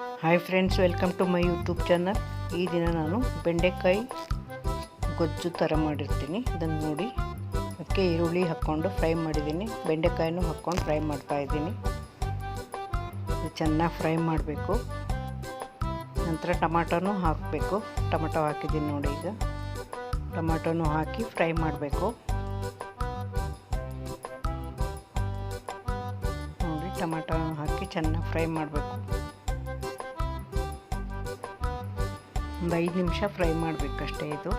Hi friends welcome to my YouTube channel ಈ ದಿನ ನಾನು ಬೆಂಡೆಕಾಯಿ ಗೊಜ್ಜು ಥರ ಮಾಡಿರ್ತೀನಿ. ಇದನ್ನು ನೋಡಿ. ಅದಕ್ಕೆ ಈರುಳ್ಳಿ ಹಾಕ್ಕೊಂಡು ಫ್ರೈ ಮಾಡಿದ್ದೀನಿ. ಬೆಂಡೆಕಾಯಿನೂ ಹಾಕ್ಕೊಂಡು ಫ್ರೈ ಮಾಡ್ತಾಯಿದ್ದೀನಿ ಇದು ಚೆನ್ನಾಗಿ ಫ್ರೈ ಮಾಡಬೇಕು. ನಂತರ ಟಮಾಟೋನು ಹಾಕಬೇಕು. ಟೊಮಟೊ ಹಾಕಿದ್ದೀನಿ ನೋಡಿ ಈಗ. ಟೊಮಾಟೋನು ಹಾಕಿ ಫ್ರೈ ಮಾಡಬೇಕು. ನೋಡಿ ಟೊಮಾಟೋ ಹಾಕಿ ಚೆನ್ನಾಗಿ ಫ್ರೈ ಮಾಡಬೇಕು. ಒಂದು ಐದು ನಿಮಿಷ ಫ್ರೈ ಮಾಡಬೇಕಷ್ಟೇ ಇದು.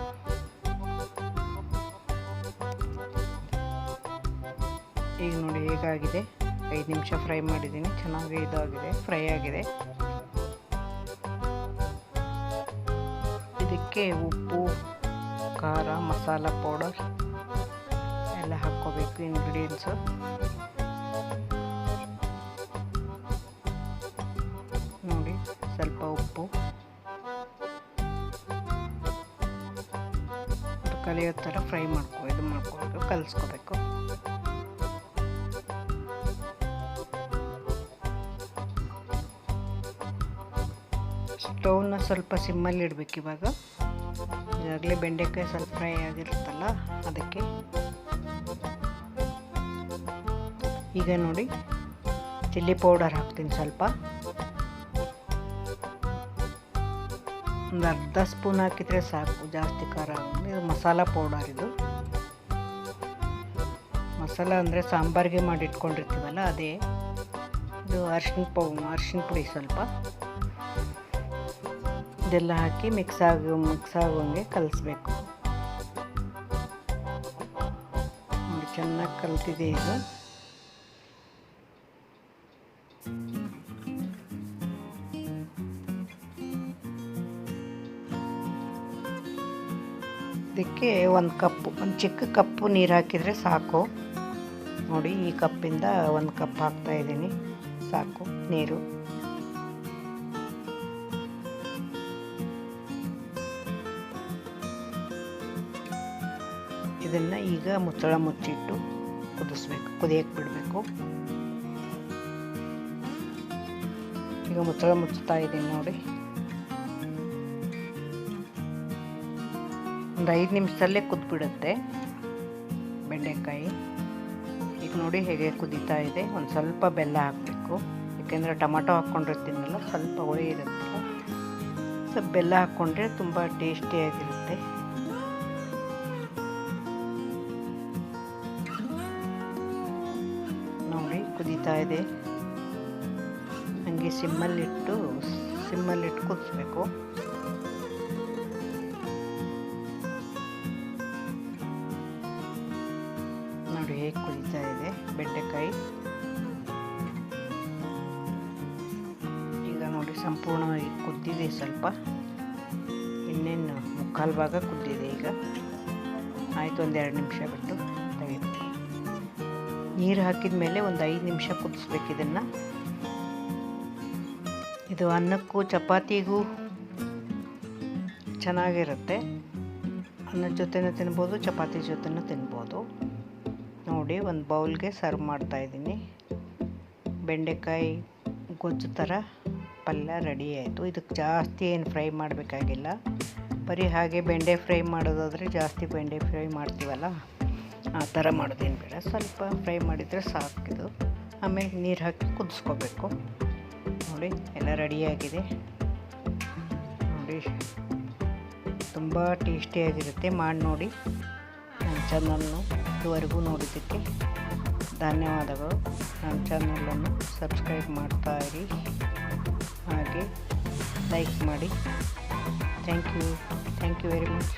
ಈಗ ನೋಡಿ ಹೇಗಾಗಿದೆ? ಐದು ನಿಮಿಷ ಫ್ರೈ ಮಾಡಿದ್ದೀನಿ. ಚೆನ್ನಾಗಿ ಇದಾಗಿದೆ. ಫ್ರೈ ಆಗಿದೆ. ಇದಕ್ಕೆ ಉಪ್ಪು, ಖಾರ, ಮಸಾಲ ಪೌಡರ್ ಎಲ್ಲ ಹಾಕ್ಕೋಬೇಕು ಇಂಗ್ರೀಡಿಯೆಂಟ್ಸು ಕಲಿಯೋ ಥರ ಫ್ರೈ ಮಾಡ್ಕೊ, ಇದು ಮಾಡ್ಕೊಂಡು ಕಲಿಸ್ಕೋಬೇಕು. ಸ್ಟೌವ್ನ ಸ್ವಲ್ಪ ಸಿಮ್ಮಲ್ಲಿ ಇಡಬೇಕು ಇವಾಗ. ಈಗಾಗಲೇ ಬೆಂಡೆಕಾಯಿ ಸ್ವಲ್ಪ ಫ್ರೈ ಆಗಿರುತ್ತಲ್ಲ, ಅದಕ್ಕೆ. ಈಗ ನೋಡಿ, ಚಿಲ್ಲಿ ಪೌಡರ್ ಹಾಕ್ತೀನಿ ಸ್ವಲ್ಪ. ಒಂದು ಅರ್ಧ ಸ್ಪೂನ್ ಹಾಕಿದರೆ ಸಾಕು, ಜಾಸ್ತಿ ಖಾರ. ಇದು ಮಸಾಲ ಪೌಡರ್ ಇದು. ಮಸಾಲ ಅಂದರೆ ಸಾಂಬಾರಿಗೆ ಮಾಡಿ ಇಟ್ಕೊಂಡಿರ್ತೀವಲ್ಲ ಅದೇ. ಇದು ಅರ್ಶಿನ ಪೌ, ಅರ್ಶಿನ ಪುಡಿ ಸ್ವಲ್ಪ. ಇದೆಲ್ಲ ಹಾಕಿ ಮಿಕ್ಸ್ ಆಗಿ ಮಿಕ್ಸ್ ಆಗುವಂಗೆ ಕಲಿಸ್ಬೇಕು. ಚೆನ್ನಾಗಿ ಕಲ್ತಿದೆ ಈಗ ಇದಕ್ಕೆ ಒಂದು ಕಪ್ಪು, ಒಂದು ಚಿಕ್ಕ ಕಪ್ಪು ನೀರು ಹಾಕಿದರೆ ಸಾಕು. ನೋಡಿ, ಈ ಕಪ್ಪಿಂದ ಒಂದು ಕಪ್ ಹಾಕ್ತಾ ಇದ್ದೀನಿ. ಸಾಕು ನೀರು. ಇದನ್ನು ಈಗ ಮುಚ್ಚಳ ಮುಚ್ಚಿಟ್ಟು ಕುದಿಸ್ಬೇಕು ಕುದಿಯಕ್ಕೆ ಬಿಡಬೇಕು. ಈಗ ಮುಚ್ಚಳ ಮುಚ್ಚುತ್ತಾ ಇದ್ದೀನಿ ನೋಡಿ. ಒಂದು ಐದು ನಿಮಿಷದಲ್ಲೇ ಕುದ್ಬಿಡುತ್ತೆ ಬೆಂಡೆಕಾಯಿ. ಈಗ ನೋಡಿ ಹೇಗೆ ಕುದೀತಾ ಇದೆ. ಒಂದು ಸ್ವಲ್ಪ ಬೆಲ್ಲ ಹಾಕಬೇಕು. ಏಕೆಂದರೆ ಟೊಮಟೊ ಹಾಕ್ಕೊಂಡಿರ್ತೀನಲ್ಲ, ಸ್ವಲ್ಪ ಹುಳಿ ಇರುತ್ತೆ. ಸ್ವಲ್ಪ ಬೆಲ್ಲ ಹಾಕ್ಕೊಂಡ್ರೆ ತುಂಬ ಟೇಸ್ಟಿಯಾಗಿರುತ್ತೆ ನೋಡಿ, ಕುದೀತಾ ಇದೆ. ಹಾಗೆ ಸಿಮ್ಮಲ್ಲಿಟ್ಟು ಸಿಮ್ಮಲ್ಲಿಟ್ಟು ಕುದಿಸ್ಬೇಕು. ನೋಡಿ ಹೇಗೆ ಕುದೀತಾ ಇದೆ ಬೆಂಡೆಕಾಯಿ. ಈಗ ನೋಡಿ ಸಂಪೂರ್ಣವಾಗಿ ಕುದ್ದಿದೆ ಸ್ವಲ್ಪ. ಇನ್ನೇನು ಮುಕ್ಕಾಲು ಭಾಗ ಕುದ್ದಿದೆ ಈಗ. ಆಯಿತು ಒಂದೆರಡು ನಿಮಿಷ ಬಿಟ್ಟು ತೆಗಿಬೇಕು ನೀರು ಹಾಕಿದ ಮೇಲೆ ಒಂದು ಐದು ನಿಮಿಷ ಕುದಿಸ್ಬೇಕು ಇದನ್ನು. ಇದು ಅನ್ನಕ್ಕೂ ಚಪಾತಿಗೂ ಚೆನ್ನಾಗಿರುತ್ತೆ. ಅನ್ನದ ಜೊತೆನೂ ತಿನ್ಬೋದು, ಚಪಾತಿ ಜೊತೆನೂ ತಿನ್ಬೋದು. ನೋಡಿ ಒಂದು ಬೌಲ್ಗೆ ಸರ್ವ್ ಮಾಡ್ತಾ ಇದ್ದೀನಿ. ಬೆಂಡೆಕಾಯಿ ಗೊಜ್ಜು ಥರ ಪಲ್ಯ ರೆಡಿ ಆಯಿತು. ಇದಕ್ಕೆ ಜಾಸ್ತಿ ಏನು ಫ್ರೈ ಮಾಡಬೇಕಾಗಿಲ್ಲ. ಬರೀ ಹಾಗೆ ಬೆಂಡೆ ಫ್ರೈ ಮಾಡೋದಾದರೆ ಜಾಸ್ತಿ ಬೆಂಡೆ ಫ್ರೈ ಮಾಡ್ತೀವಲ್ಲ, ಆ ಥರ ಮಾಡೋದೇನು ಬೇಡ. ಸ್ವಲ್ಪ ಫ್ರೈ ಮಾಡಿದರೆ ಸಾಕಿದು ಆಮೇಲೆ ನೀರು ಹಾಕಿ ಕುದಿಸ್ಕೋಬೇಕು. ನೋಡಿ, ಎಲ್ಲ ರೆಡಿಯಾಗಿದೆ ನೋಡಿ, ತುಂಬ ಟೇಸ್ಟಿಯಾಗಿರುತ್ತೆ. ಮಾಡಿ ನೋಡಿ. ಚಾನಲ್ನು ಇದುವರೆಗೂ ನೋಡಿದ್ದಕ್ಕೆ ಧನ್ಯವಾದಗಳು. ನನ್ನ ಚಾನಲನ್ನು ಸಬ್ಸ್ಕ್ರೈಬ್ ಮಾಡ್ತಾ ಇರಿ. ಹಾಗೆ ಲೈಕ್ ಮಾಡಿ. Thank you thank you very much